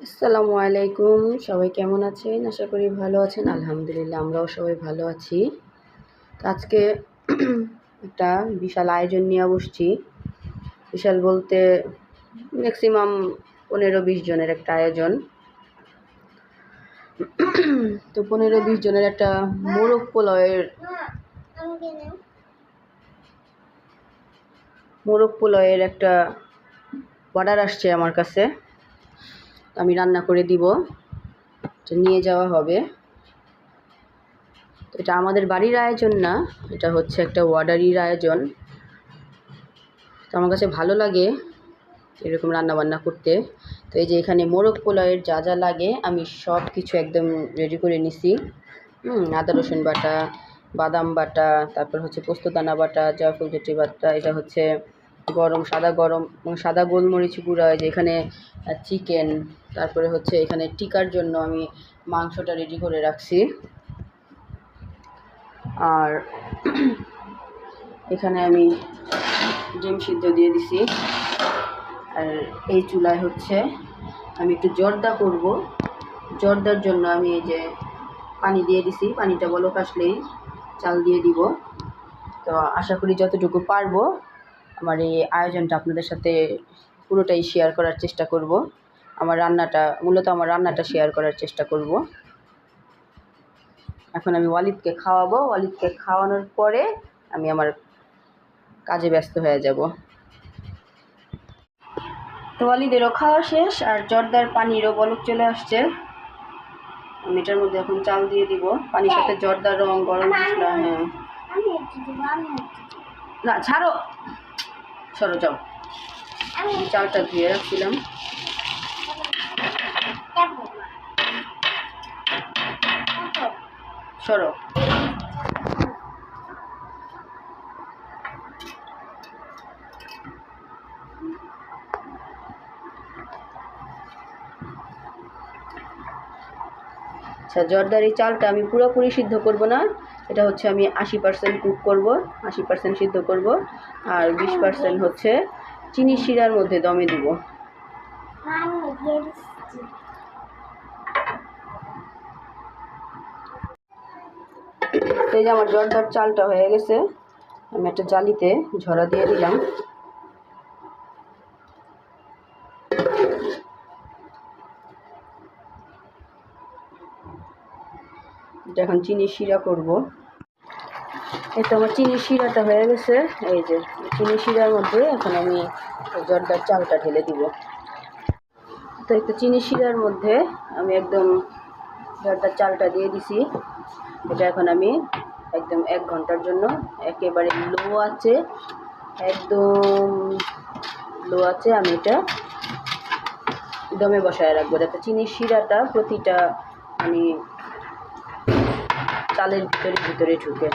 আসসালামু আলাইকুম। সবাই কেমন আছেন? আশা করি ভালো আছেন। আলহামদুলিল্লাহ, আমরাও সবাই ভালো আছি। আজকে একটা বিশাল আয়োজন নিয়ে বসছি। বিশাল বলতে ম্যাক্সিমাম পনেরো বিশ জনের একটা আয়োজন। তো পনেরো বিশ জনের একটা মোরগ পোলয়ের মোরগ পোলয়ের একটা অর্ডার আসছে আমার কাছে। আমি রান্না করে দিব। এটা নিয়ে যাওয়া হবে। এটা আমাদের বাড়ির আয়োজন না, এটা হচ্ছে একটা ওয়ার্ডারির আয়োজন। তো আমার কাছে ভালো লাগে এরকম রান্না বান্না করতে। তো এই যে এখানে মোরগ পোলাওয়ের যা যা লাগে, আমি সব কিছু একদম রেডি করে নিছি। হুম, আদা, রসুন বাটা, বাদাম বাটা, তারপর হচ্ছে পোস্তদানা বাটা, জয়ফুল জেটি বাটা এটা হচ্ছে গরম, সাদা গরম সাদা গোলমরিচ গুঁড়া যে এখানে চিকেন তারপরে হচ্ছে এখানে টিকার জন্য আমি মাংসটা রেডি করে রাখছি। আর এখানে আমি ডিম সিদ্ধ দিয়ে দিছি। আর এই চুলায় হচ্ছে আমি একটু জর্দা করব। জর্দার জন্য আমি এই যে পানি দিয়ে দিছি। পানিটা বলক আসলেই চাল দিয়ে দিব। তো আশা করি যতটুকু পারব আমার এই আয়োজনটা আপনাদের সাথে পুরোটাই শেয়ার করার চেষ্টা করব। আমার রান্নাটা মূলত আমার রান্নাটা শেয়ার করার চেষ্টা করব। এখন আমি ওয়ালিদকে খাওয়াবো। ওয়ালিদকে খাওয়ানোর পরে আমি আমার কাজে ব্যস্ত হয়ে যাব। তো ওয়ালিদেরও খাওয়া শেষ আর জর্দার পানিরও বলক চলে আসছে। আমি এটার মধ্যে এখন চাল দিয়ে দিব। পানির সাথে জর্দার রং গরম মশলা হ্যাঁ। না ছাড়ো। সরো, যাও। চালটা ধুয়ে রাখছিলাম। সরো। আচ্ছা জর্দার এই চালটা আমি পুরোপুরি সিদ্ধ করব না। এটা হচ্ছে আমি আশি পার্সেন্ট কুক করব, আশি পার্সেন্ট সিদ্ধ করব, আর বিশ পার্সেন্ট হচ্ছে চিনি শিরার মধ্যে দমে দেব। এই যে আমার জর্দার চালটা হয়ে গেছে, আমি একটা জালিতে ঝরা দিয়ে দিলাম। এটা এখন চিনি শিরা করব। এই তো আমার চিনি শিরাটা হয়ে গেছে। এই যে, চিনি শিরার মধ্যে এখন আমি জর্দার চালটা ঢেলে দিব। তো একটু চিনি শিরার মধ্যে আমি একদম জর্দার চালটা দিয়ে দিছি। এটা এখন আমি একদম এক ঘণ্টার জন্য একেবারে লো আছে। একদম লো আছে আমি এটা দমে বসায় রাখব। যাতে চিনির শিরাটা প্রতিটা মানে চালের ভিতরে ভিতরে ঢুকে।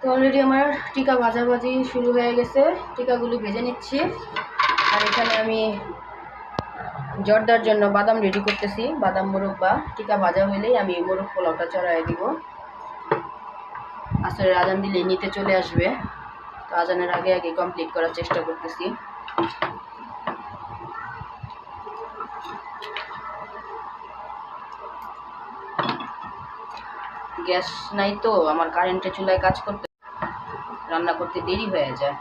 তো অলরেডি আমার টিকা ভাজাভাজি শুরু হয়ে গেছে। টিকাগুলি ভেজে নিচ্ছি। আর এখানে আমি জর্দার জন্য বাদাম রেডি করতেছি। বাদাম, মোরগ বা টিকা ভাজা হইলেই আমি মোরগ পোলাওটা চড়াই দিব। আসলে আজান দিলে নিতে চলে আসবে। তো আজানের আগে আগে কমপ্লিট করার চেষ্টা করতেছি। গ্যাস নাই তো, আমার কারেন্টের চুলায় কাজ করতে রান্না করতে দেরি হয়ে যায়।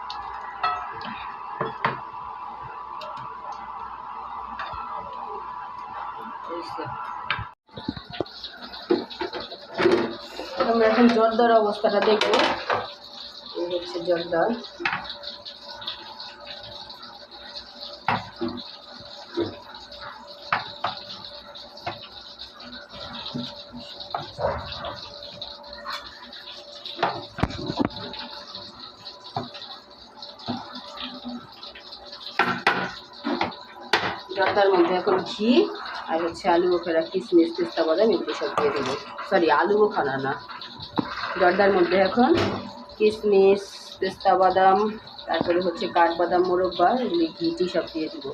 আমরা এখন জর্দার অবস্থাটা দেখব। হচ্ছে জর্দার। জর্দার মধ্যে এখন ঘি আর হচ্ছে আলু বোখারা কিশমিশ পেস্তা বাদাম এগুলো সব দিয়ে দেবো। সরি আলু বোখারা না। জর্দার মধ্যে এখন কিশমিশ পেস্তা বাদাম, তারপরে হচ্ছে কাঠবাদাম মোরব্বা এগুলি ঘি টি সব দিয়ে দেবো।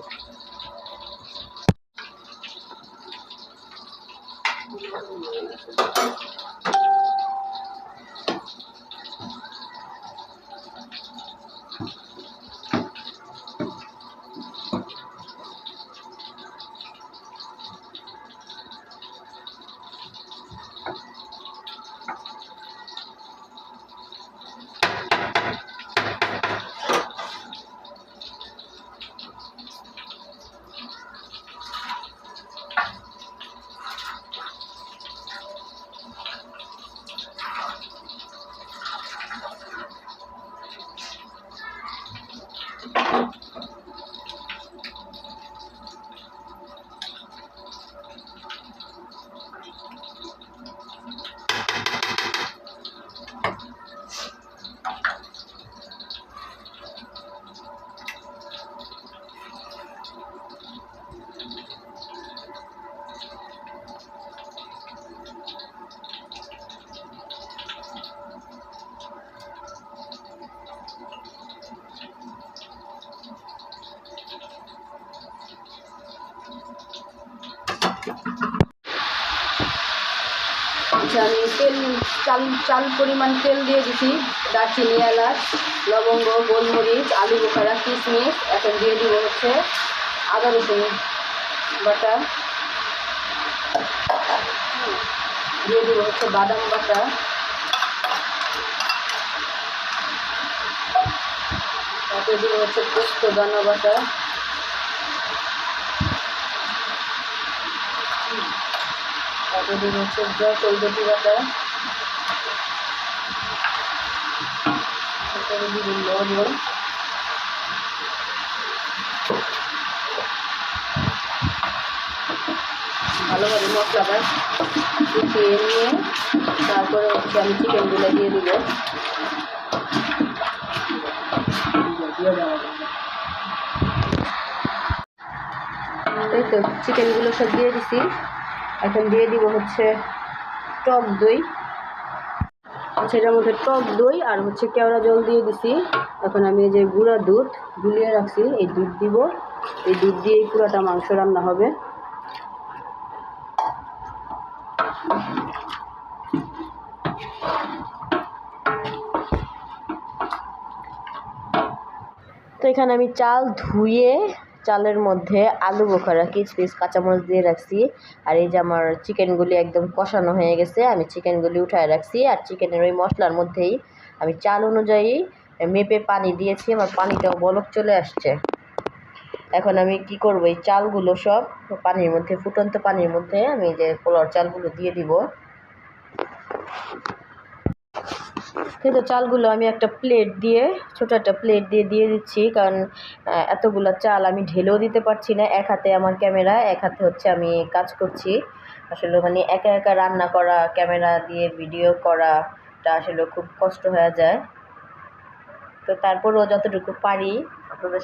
আমি তেল, চাল চাল পরিমাণ তেল দিয়ে দিছি। দারচিনি, এলাচ, লবঙ্গ, গোলমরিচ, আলু বোখারা কিশমিশ এখন দিয়ে দিব হচ্ছে আদা রসুন বাটা। দিয়ে দিব হচ্ছে বাদাম বাটা। তারপরে দিব হচ্ছে পোস্ত, দানা বাটা। দিব হচ্ছে জয় বটি তারপরে লবণ ভালোভাবে মশলাটা শুকিয়ে নিয়ে তারপরে হচ্ছে আমি চিকেনগুলো দিয়ে দিব। এই তো চিকেনগুলো সব দিয়ে দিছি। এখন দিয়ে দিব হচ্ছে টক দই। আচ্ছা এটার মধ্যে টক দই আর হচ্ছে কেওড়া জল দিয়ে দিছি। এখন আমি যে গুঁড়া দুধ গুলিয়ে রাখছি, এই দুধ দিব। এই দুধ দিয়েই পুরোটা মাংস রান্না হবে। তো এখানে আমি চাল ধুয়ে চালের মধ্যে আলু বোখারা কিচমিচ কাঁচামরিচ দিয়ে রাখছি। আর এই যে আমার চিকেনগুলি একদম কষানো হয়ে গেছে, আমি চিকেনগুলি উঠায় রাখছি। আর চিকেনের ওই মশলার মধ্যেই আমি চাল অনুযায়ী মেপে পানি দিয়েছি, আমার পানিটাও বলক চলে আসছে। এখন আমি কি করব, এই চালগুলো সব পানির মধ্যে, ফুটন্ত পানির মধ্যে আমি যে পোলাওর চালগুলো দিয়ে দিব। কিন্তু চালগুলো আমি একটা প্লেট দিয়ে, ছোটো একটা প্লেট দিয়ে দিয়ে দিচ্ছি, কারণ এতগুলো চাল আমি ঢেলেও দিতে পারছি না। এক হাতে আমার ক্যামেরা, এক হাতে হচ্ছে আমি কাজ করছি। আসলে মানে একা একা রান্না করা, ক্যামেরা দিয়ে ভিডিও করাটা আসলে খুব কষ্ট হয়ে যায়। তো তারপরেও যতটুকু পারি আপনাদের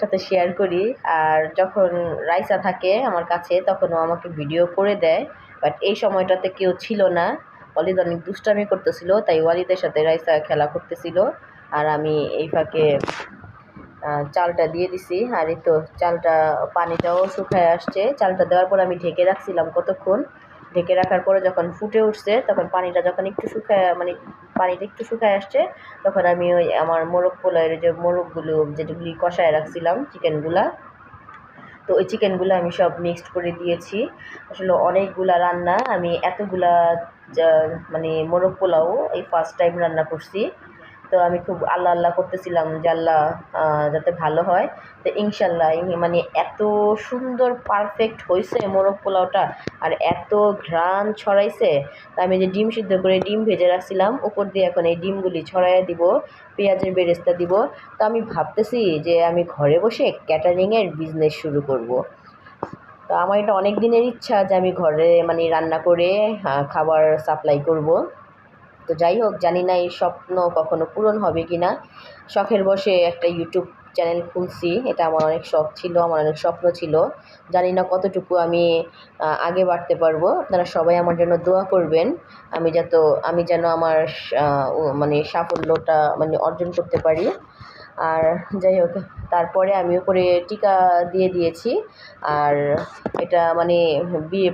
সাথে শেয়ার করি। আর যখন রাইসা থাকে আমার কাছে, তখনও আমাকে ভিডিও করে দেয়। বাট এই সময়টাতে কেউ ছিল না। ওয়ালিদ অনেক দুষ্টামি করতেছিল, তাই ওয়ালিদের সাথে রাইসা খেলা করতেছিল। আর আমি এই ফাঁকে চালটা দিয়ে দিছি। আর এই তো চালটা, পানিটাও শুকায় আসছে। চালটা দেওয়ার পর আমি ঢেকে রাখছিলাম কতক্ষণ। ঢেকে রাখার পরে যখন ফুটে উঠছে, তখন পানিটা যখন একটু শুকায় মানে পানিটা একটু শুকায় আসছে, তখন আমি ওই আমার মোরগ পোলাইয়ের যে মোরগগুলো, যেগুলি কষায় রাখছিলাম, চিকেনগুলা তো ওই চিকেনগুলো আমি সব মিক্সড করে দিয়েছি। আসলে অনেকগুলা রান্না, আমি এতগুলা মানে মোরগ পোলাও এই ফার্স্ট টাইম রান্না করছি। তো আমি খুব আল্লাহ আল্লাহ করতেছিলাম যে আল্লাহ যাতে ভালো হয়। তো ইনশাল্লাহ মানে এত সুন্দর পারফেক্ট হয়েছে মোরগ পোলাওটা আর এত ঘ্রাণ ছড়াইছে। তা আমি যে ডিম সিদ্ধ করে ডিম ভেজে রাখছিলাম, উপর দিয়ে এখন এই ডিমগুলি ছড়াইয়া দিব, পেঁয়াজের বেরেস্তা দিব। তো আমি ভাবতেছি যে আমি ঘরে বসে ক্যাটারিংয়ের বিজনেস শুরু করব। তো আমার এটা অনেক দিনের ইচ্ছা যে আমি ঘরে মানে রান্না করে খাবার সাপ্লাই করব। তো যাই হোক, জানি না এই স্বপ্ন কখনো পূরণ হবে কি না শখের বসে একটা ইউটিউব চ্যানেল খুলছি, এটা আমার অনেক শখ ছিল, আমার অনেক স্বপ্ন ছিল। জানি না কতটুকু আমি আগে বাড়তে পারব। আপনারা সবাই আমার জন্য দোয়া করবেন। আমি যত, আমি যেন আমার মানে সাফল্যটা মানে অর্জন করতে পারি। আর যাই হোক, তারপরে আমি উপরে টিকা দিয়ে দিয়েছি। আর এটা মানে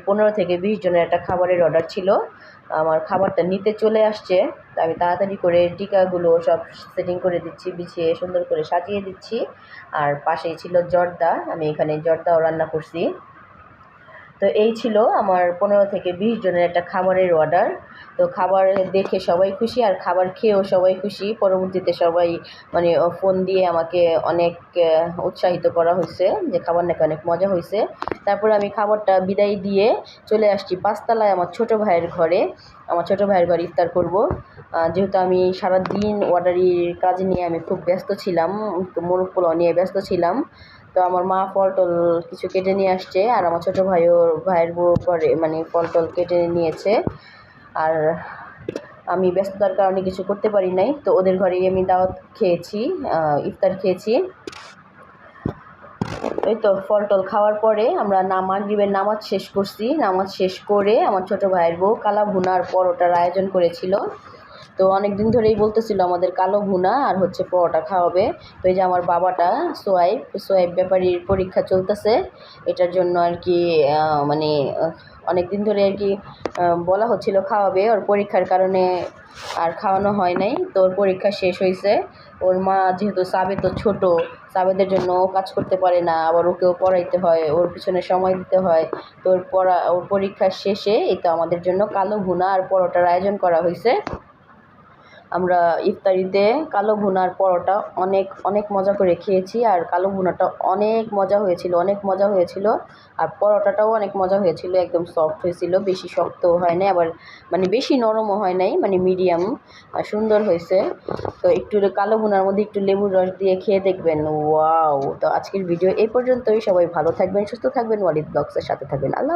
পনেরো থেকে বিশ জনের একটা খাবারের অর্ডার ছিল। আমার খাবারটা নিতে চলে আসছে আমি তাড়াতাড়ি করে টিকাগুলো সব সেটিং করে দিচ্ছি, বিছিয়ে সুন্দর করে সাজিয়ে দিচ্ছি। আর পাশেই ছিল জর্দা, আমি এখানে জর্দাও রান্না করছি। তো এই ছিল আমার পনেরো থেকে বিশ জনের একটা খাবারের অর্ডার তো খাবার দেখে সবাই খুশি আর খাবার খেয়েও সবাই খুশি। পরবর্তীতে সবাই মানে ফোন দিয়ে আমাকে অনেক উৎসাহিত করা হয়েছে যে খাবার নাকি অনেক মজা হয়েছে। তারপরে আমি খাবারটা বিদায় দিয়ে চলে আসছি পাঁচতলায় আমার ছোট ভাইয়ের ঘরে। আমার ছোট ভাইয়ের ঘরে ইফতার করব। যেহেতু আমি সারাদিন অর্ডারির কাজ নিয়ে আমি খুব ব্যস্ত ছিলাম মোরগ পোলাও নিয়ে ব্যস্ত ছিলাম। তো আমার মা ফল টল কিছু কেটে নিয়ে আসছে আর আমার ছোটো ভাইও, ভাইয়ের বউ করে মানে ফল টল কেটে নিয়েছে। আর আমি ব্যস্ততার কারণে কিছু করতে পারি নাই। তো ওদের ঘরেই আমি দাওয়াত খেয়েছি ইফতার খেয়েছি। ওই তো ফল টল খাওয়ার পরে আমরা নামাজ গিবের নামাজ শেষ করছি। নামাজ শেষ করে আমার ছোট ভাইয়ের বউ কালা ভুনার পরোটার আয়োজন করেছিল। তো অনেক দিন ধরেই বলতেছিল আমাদের কালো ভুনা আর হচ্ছে পরোটা খাওয়াবে। তো এই যে আমার বাবাটা সোয়াইব সোয়াইব ব্যাপারীর পরীক্ষা চলতেছে। এটার জন্য আর কি মানে অনেক দিন ধরে আর কি বলা হচ্ছিল খাওয়াবে। ওর পরীক্ষার কারণে আর খাওয়ানো হয় নাই। তো ওর পরীক্ষা শেষ হয়েছে ওর মা যেহেতু সাবে তো ছোট, সাবেদের জন্য কাজ করতে পারে না। আবার ওকেও পড়াইতে হয়, ওর পিছনে সময় দিতে হয়। তো ওর পড়া, ওর পরীক্ষার শেষে তো আমাদের জন্য কালো ভুনা আর পরোটার আয়োজন করা হয়েছে আমরা ইফতারিতে কালো ভুনার পরোটা অনেক অনেক মজা করে খেয়েছি আর কালো ভুনাটা অনেক মজা হয়েছিল, অনেক মজা হয়েছিল। আর পরোটাটাও অনেক মজা হয়েছিল, একদম সফট হয়েছিল, বেশি শক্তও হয় নাই, আবার মানে বেশি নরমও হয় নাই মানে মিডিয়াম সুন্দর হয়েছে। তো একটু কালো ভুনার মধ্যে একটু লেবুর রস দিয়ে খেয়ে দেখবেন, ওয়াও! তো আজকের ভিডিও এই পর্যন্তই, সবাই ভালো থাকবেন, সুস্থ থাকবেন, ওয়ালিদ ব্লগসের সাথে থাকবেন, আল্লাহ